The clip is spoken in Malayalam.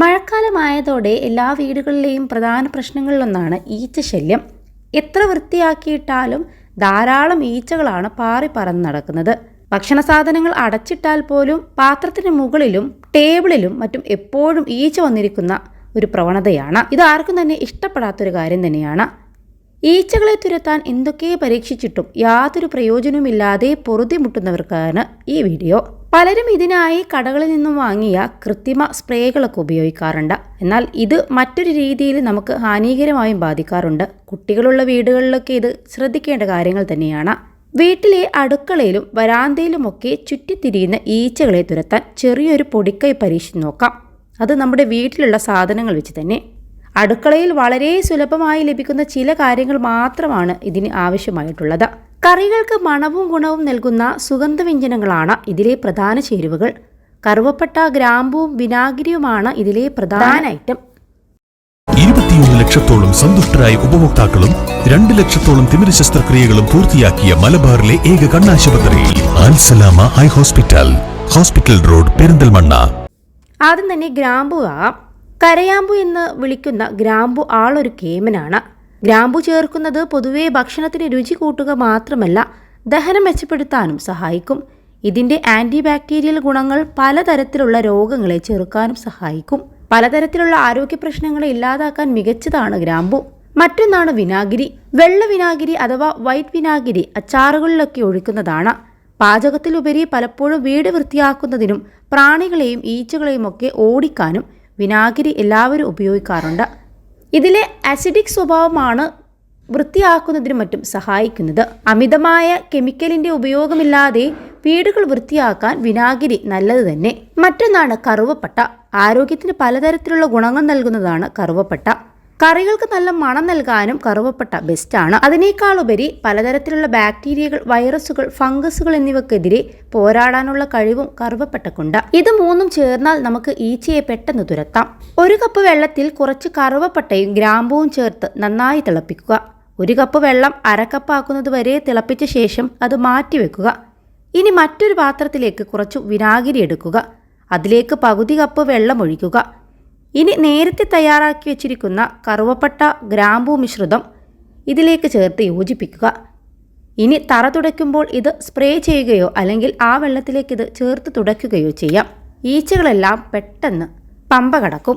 മഴക്കാലമായതോടെ എല്ലാ വീടുകളിലെയും പ്രധാന പ്രശ്നങ്ങളിലൊന്നാണ് ഈച്ച ശല്യം എത്ര വൃത്തിയാക്കിയിട്ടാലും ധാരാളം ഈച്ചകളാണ് പാറി പറന്ന് നടക്കുന്നത്. ഭക്ഷണ സാധനങ്ങൾ അടച്ചിട്ടാൽ പോലും പാത്രത്തിന് മുകളിലും ടേബിളിലും മറ്റും എപ്പോഴും ഈച്ച വന്നിരിക്കുന്ന ഒരു പ്രവണതയാണ്. ഇത് ആർക്കും തന്നെ ഇഷ്ടപ്പെടാത്തൊരു കാര്യം തന്നെയാണ്. ഈച്ചകളെ തുരത്താൻ എന്തൊക്കെ പരീക്ഷിച്ചിട്ടും യാതൊരു പ്രയോജനവുമില്ലാതെ പൊറുതിമുട്ടുന്നവർക്കാണ് ഈ വീഡിയോ. പലരും ഇതിനായി കടകളിൽ നിന്നും വാങ്ങിയ കൃത്രിമ സ്പ്രേകളൊക്കെ ഉപയോഗിക്കാറുണ്ട്. എന്നാൽ ഇത് മറ്റൊരു രീതിയിൽ നമുക്ക് ഹാനികരമായും ബാധിക്കാറുണ്ട്. കുട്ടികളുള്ള വീടുകളിലൊക്കെ ഇത് ശ്രദ്ധിക്കേണ്ട കാര്യങ്ങൾ തന്നെയാണ്. വീട്ടിലെ അടുക്കളയിലും വരാന്തയിലുമൊക്കെ ചുറ്റിത്തിരിയുന്ന ഈച്ചകളെ തുരത്താൻ ചെറിയൊരു പൊടിക്കൈ പരീക്ഷിച്ച് നോക്കാം. അത് നമ്മുടെ വീട്ടിലുള്ള സാധനങ്ങൾ വെച്ച് തന്നെ. അടുക്കളയിൽ വളരെ സുലഭമായി ലഭിക്കുന്ന ചില കാര്യങ്ങൾ മാത്രമാണ് ഇതിന് ആവശ്യമായിട്ടുള്ളത്. കറികൾക്ക് മണവും ഗുണവും നൽകുന്ന സുഗന്ധവ്യഞ്ജനങ്ങളാണ് ഇതിലെ പ്രധാന ചേരുവകൾ. കറുവപ്പട്ട ഗ്രാമ്പുവും വിനാഗിരിയുമാണ് ഇതിലെ പ്രധാന ഐറ്റം. ഇരുപത്തിയൊന്ന് ലക്ഷത്തോളം സന്തുഷ്ടരായ ഉപഭോക്താക്കളും രണ്ട് ലക്ഷത്തോളം തിമിര ശസ്ത്രക്രിയകളും പൂർത്തിയാക്കിയ മലബാറിലെ ഏക കണ്ണാശുപത്രി Alsalama eye hospital hospital road Perinthalmanna. ആദ്യം തന്നെ ഗ്രാമ്പു ആകാം. കരയാമ്പു എന്ന് വിളിക്കുന്ന ഗ്രാമ്പു ആളൊരു കേമനാണ്. ഗ്രാമ്പു ചേർക്കുന്നത് പൊതുവെ ഭക്ഷണത്തിന് രുചി കൂട്ടുക മാത്രമല്ല ദഹനം മെച്ചപ്പെടുത്താനും സഹായിക്കും. ഇതിന്റെ ആന്റി ബാക്ടീരിയൽ ഗുണങ്ങൾ പലതരത്തിലുള്ള രോഗങ്ങളെ ചെറുക്കാനും സഹായിക്കും. പലതരത്തിലുള്ള ആരോഗ്യ പ്രശ്നങ്ങളെ ഇല്ലാതാക്കാൻ മികച്ചതാണ് ഗ്രാമ്പു. മറ്റൊന്നാണ് വിനാഗിരി. വെള്ള വിനാഗിരി അഥവാ വൈറ്റ് വിനാഗിരി അച്ചാറുകളിലൊക്കെ ഒഴിക്കുന്നതാണ്. പാചകത്തിലുപരി പലപ്പോഴും വീട് വൃത്തിയാക്കുന്നതിനും പ്രാണികളെയും ഈച്ചകളെയും ഒക്കെ ഓടിക്കാനും വിനാഗിരി എല്ലാവരും ഉപയോഗിക്കാറുണ്ട്. ഇതിലെ അസിഡിക് സ്വഭാവമാണ് വൃത്തിയാക്കുന്നതിനും മറ്റും സഹായിക്കുന്നത്. അമിതമായ കെമിക്കലിന്റെ ഉപയോഗമില്ലാതെ വീടുകൾ വൃത്തിയാക്കാൻ വിനാഗിരി നല്ലത് തന്നെ. മറ്റൊന്നാണ് കറുവപ്പട്ട. ആരോഗ്യത്തിന് പലതരത്തിലുള്ള ഗുണങ്ങൾ നൽകുന്നതാണ് കറുവപ്പട്ട. കറികൾക്ക് നല്ല മണം നൽകാനും കറുവപ്പട്ട ബെസ്റ്റാണ് അതിനേക്കാളുപരി പലതരത്തിലുള്ള ബാക്ടീരിയകൾ വൈറസുകൾ ഫംഗസുകൾ എന്നിവക്കെതിരെ പോരാടാനുള്ള കഴിവും കറുവപ്പട്ടക്കുണ്ട്. ഇത് മൂന്നും ചേർന്നാൽ നമുക്ക് ഈച്ചയെ പെട്ടെന്ന് തുരത്താം. ഒരു കപ്പ് വെള്ളത്തിൽ കുറച്ച് കറുവപ്പട്ടയും ഗ്രാമ്പുവും ചേർത്ത് നന്നായി തിളപ്പിക്കുക. ഒരു കപ്പ് വെള്ളം അരക്കപ്പാക്കുന്നത് വരെ തിളപ്പിച്ച ശേഷം അത് മാറ്റിവെക്കുക. ഇനി മറ്റൊരു പാത്രത്തിലേക്ക് കുറച്ച് വിനാഗിരി എടുക്കുക. അതിലേക്ക് പകുതി കപ്പ് വെള്ളം ഒഴിക്കുക. ഇനി നേരത്തെ തയ്യാറാക്കി വെച്ചിരിക്കുന്ന കറുവപ്പട്ട ഗ്രാമ്പൂ മിശ്രിതം ഇതിലേക്ക് ചേർത്ത് യോജിപ്പിക്കുക. ഇനി തറ തുടയ്ക്കുമ്പോൾ ഇത് സ്പ്രേ ചെയ്യുകയോ അല്ലെങ്കിൽ ആ വെള്ളത്തിലേക്ക് ഇത് ചേർത്ത് തുടയ്ക്കുകയോ ചെയ്യാം. ഈച്ചകളെല്ലാം പെട്ടെന്ന് പമ്പ കടക്കും.